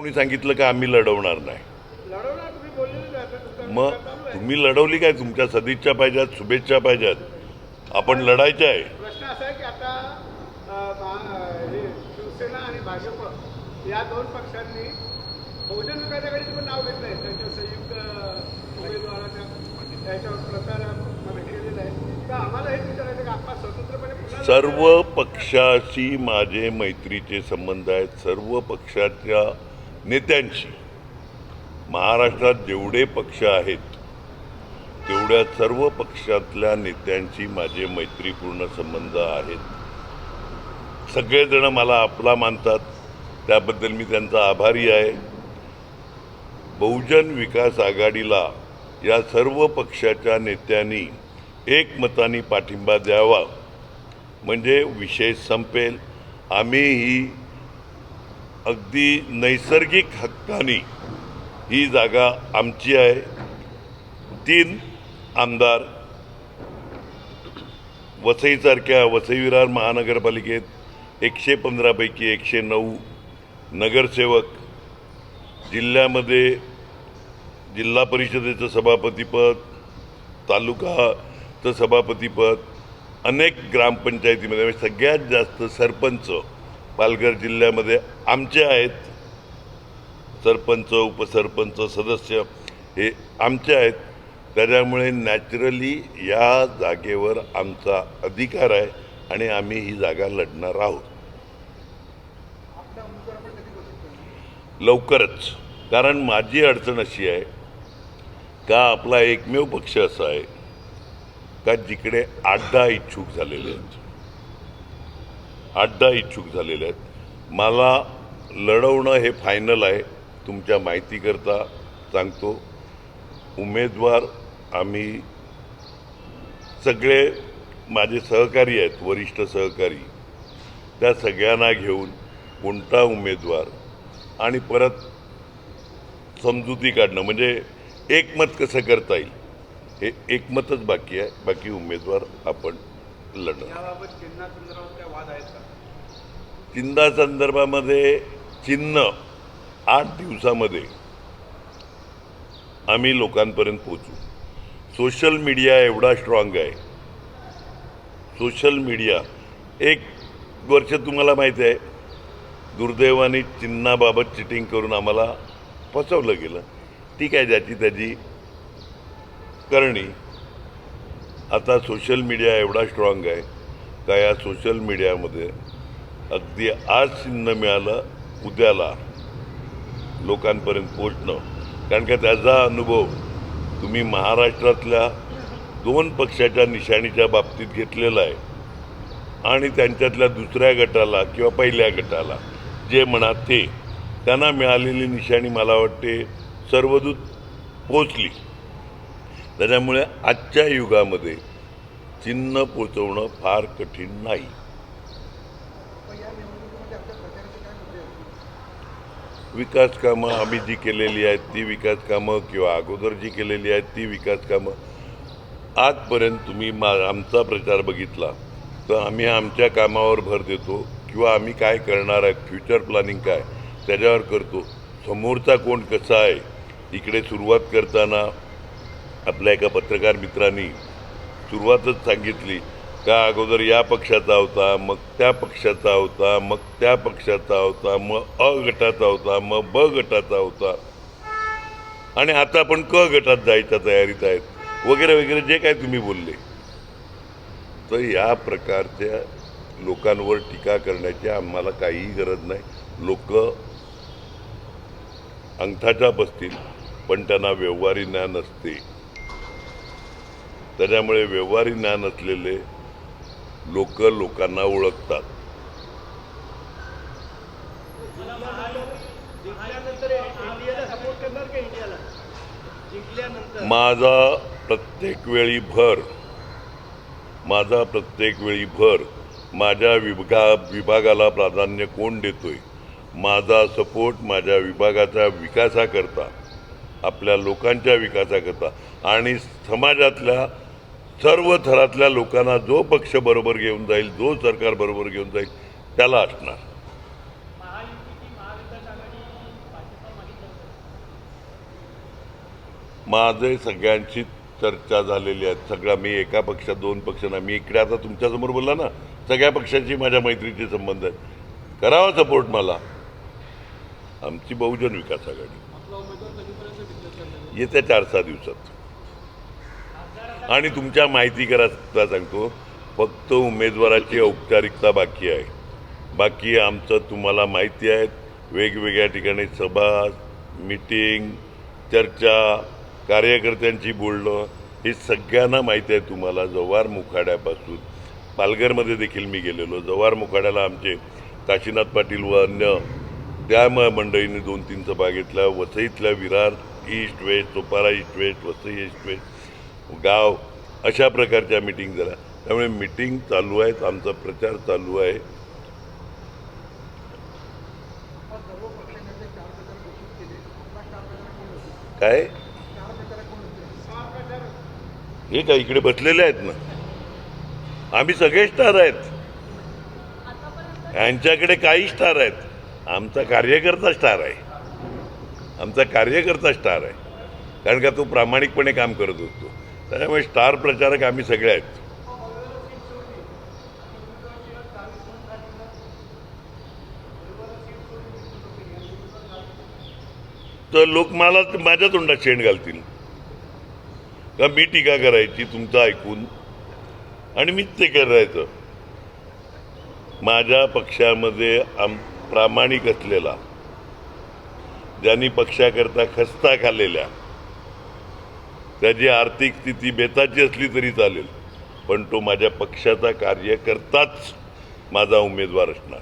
कोणी सांगितलं का आम्ही लढवणार नाही? मग. तुम्ही लढवली काय? तुमच्या सदिच्छा पाहिजेत शुभेच्छा पाहिजेत. आपण लढायचं आहे. प्रश्न असा आहे की आता अ, महा- शिवसेना आणि भाजप या दोन पक्षांनी बहुजन विकास आघाडीचं पण नाव घेतलं आहे. त्यांच्या संयुक्त अ, उमेदवाराच्या त्याच्यावर प्रचारमध्ये केलेला आहे. तर आम्हाला हेच विचारायचं की आपण स्वतंत्रपणे पुन्हा सर्व पक्षाशी माझे मैत्रीचे संबंध आहेत. सर्व पक्षाच्या नेत्यांशी महाराष्ट्रात जेवढे पक्ष आहेत तेवढ्या सर्व पक्षातल्या नेत्यांशी माझे मैत्रीपूर्ण संबंध आहेत. सगळेजण मला आपला मानतात त्याबद्दल मी त्यांचा आभारी आहे. बहुजन विकास आघाडीला या सर्व पक्षाच्या नेत्यांनी एकमताने पाठिंबा द्यावा. म्हणजे विषय संपेल. आम्ही ही अगदी नैसर्गिक हक्काने ही जागा आमची आहे. तीन आमदार वसईसारख्या वसई विरार महानगरपालिकेत एकशे पंधरापैकी एकशे नऊ नगरसेवक जिल्ह्यामध्ये जिल्हा परिषदेचं सभापतीपद तालुकाचं सभापतीपद अनेक ग्रामपंचायतीमध्ये म्हणजे सगळ्यात जास्त सरपंच पालघर जिल्ह्यामध्ये आमचे आहेत सरपंच उपसरपंच सदस्य हे आमचे आहेत. त्याच्यामुळे नॅचरली या जागेवर आमचा अधिकार आहे आणि आम्ही ही जागा लढणार आहोत. लवकरच. कारण माझी अडचण अशी आहे का आपला एकमेव पक्ष असा आहे का जिकडे आठ दहा इच्छुक झालेले आहेत. आठ इच्छुक झालेले आहेत. मला लढवणं हे फायनल आहे. तुमच्या माहितीकरता सांगतो. उमेदवार आम्ही सगळे माझे सहकारी आहेत वरिष्ठ सहकारी. त्या सगळ्यांना घेऊन कोणता उमेदवार आणि परत समजुती काढणं म्हणजे एकमत कसं करता येईल हे एकमतच बाकी आहे. बाकी उमेदवार आपण का? चिन्हा संदर्भामध्ये चिन्ह आठ दिवसामध्ये आम्ही लोकांपर्यंत पोचू सोशल मीडिया एवढा स्ट्रॉंग आहे. सोशल मीडिया एक वर्ष तुम्हाला माहिती आहे दुर्दैवाने चिन्हाबाबत चिटिंग करून आम्हाला फसवलं गेलं. ठीक आहे ज्याची त्याची करणी आता सोशल मीडिया एवढा स्ट्रॉंग आहे का या सोशल मीडियामध्ये अगदी आज चिन्ह मिळालं उद्याला लोकांपर्यंत पोचणं कारण का त्याचा अनुभव तुम्ही महाराष्ट्रातल्या दोन पक्षाच्या निशाणीच्या बाबतीत घेतलेला आहे. आणि त्यांच्यातल्या दुसऱ्या गटाला किंवा पहिल्या गटाला जे म्हणा ते. त्यांना मिळालेली निशाणी मला वाटते सर्वदूत पोचली त्याच्यामुळे आजच्या युगामध्ये चिन्ह पोचवणं फार कठीण नाही. विकास कामं आम्ही जी केलेली आहेत ती विकास कामं किंवा अगोदर जी केलेली आहेत ती विकास कामं. आजपर्यंत तुम्ही मा आमचा प्रचार बघितला तर आम्ही आमच्या कामावर भर देतो किंवा आम्ही काय करणार आहे फ्युचर प्लॅनिंग काय त्याच्यावर करतो. समोरचा कोण कसा आहे इकडे सुरुवात करताना आपल्या एका पत्रकार मित्रांनी सुरुवातच सांगितली का अगोदर या पक्षाचा होता मग त्या पक्षाचा होता मग त्या पक्षाचा होता मग अ गटाचा होता मग ब गटाचा होता. आणि आता आपण क गटात जायच्या तयारीत आहेत. वगैरे वगैरे जे काय तुम्ही बोलले. तर या प्रकारच्या लोकांवर टीका करण्याची आम्हाला काहीही गरज नाही. लोक अंगठाच्या बसतील पण त्यांना व्यवहारी ज्ञान असते. त्याच्यामुळे व्यवहारी ज्ञान असलेले लोक लोकांना ओळखतात. माझा प्रत्येक वेळी भर माझा प्रत्येक वेळी भर माझ्या विभागा विभागाला प्राधान्य कोण देतोय? माझा सपोर्ट माझ्या विभागाच्या विकासाकरता आपल्या लोकांच्या विकासाकरता आणि समाजातल्या सर्व थरातल्या लोकांना जो पक्ष बरोबर घेऊन जाईल जो सरकार बरोबर घेऊन जाईल त्याला असणार. माझे सगळ्यांची चर्चा झालेली आहे. सगळा मी एका पक्षात दोन पक्षांना मी इकडे आता तुमच्यासमोर बोलला ना सगळ्या पक्षांशी माझ्या मैत्रीचे संबंध आहेत. करावा सपोर्ट मला. आमची बहुजन विकास आघाडी. येत्या चार सहा दिवसात. आणि तुमच्या माहिती करा सांगतो. फक्त उमेदवाराची औपचारिकता बाकी आहे. बाकी आमचं तुम्हाला माहिती आहे वेगवेगळ्या ठिकाणी सभा मिटिंग चर्चा कार्यकर्त्यांची बोलणं हे सगळ्यांना माहिती आहे तुम्हाला. जव्हार मुखाड्यापासून पालघरमध्ये देखील मी गेलेलो. जव्हार मुखाड्याला आमचे काशीनाथ पाटील व अन्य त्या मंडळींनी दोन तीन सभा घेतल्या वसईतल्या Virar east west Sopara east west Vasai east west गाव अशा प्रकारच्या मिटिंग झाल्या. त्यामुळे मिटिंग चालू आहेत आमचा प्रचार चालू आहे. काय? हे काय इकडे बसलेले आहेत ना? आम्ही सगळे स्टार आहेत. यांच्याकडे काही स्टार आहेत. आमचा कार्यकर्ता स्टार आहे. आमचा कार्यकर्ता स्टार आहे. कारण का तो प्रामाणिकपणे काम करत असतो त्याच्यामुळे स्टार प्रचारक आम्ही सगळे आहेत. तर लोक मला माझ्या तोंडात शेण घालतील. का मी टीका करायची तुमचं ऐकून? आणि मीच ते करायचं. माझ्या पक्षामध्ये आम प्रामाणिक असलेला ज्यांनी पक्षाकरता खस्ता खाल्लेल्या त्याची आर्थिक स्थिती बेताची असली तरी चालेल. पण तो माझ्या पक्षाचा कार्यकर्ताच माझा उमेदवार असणार.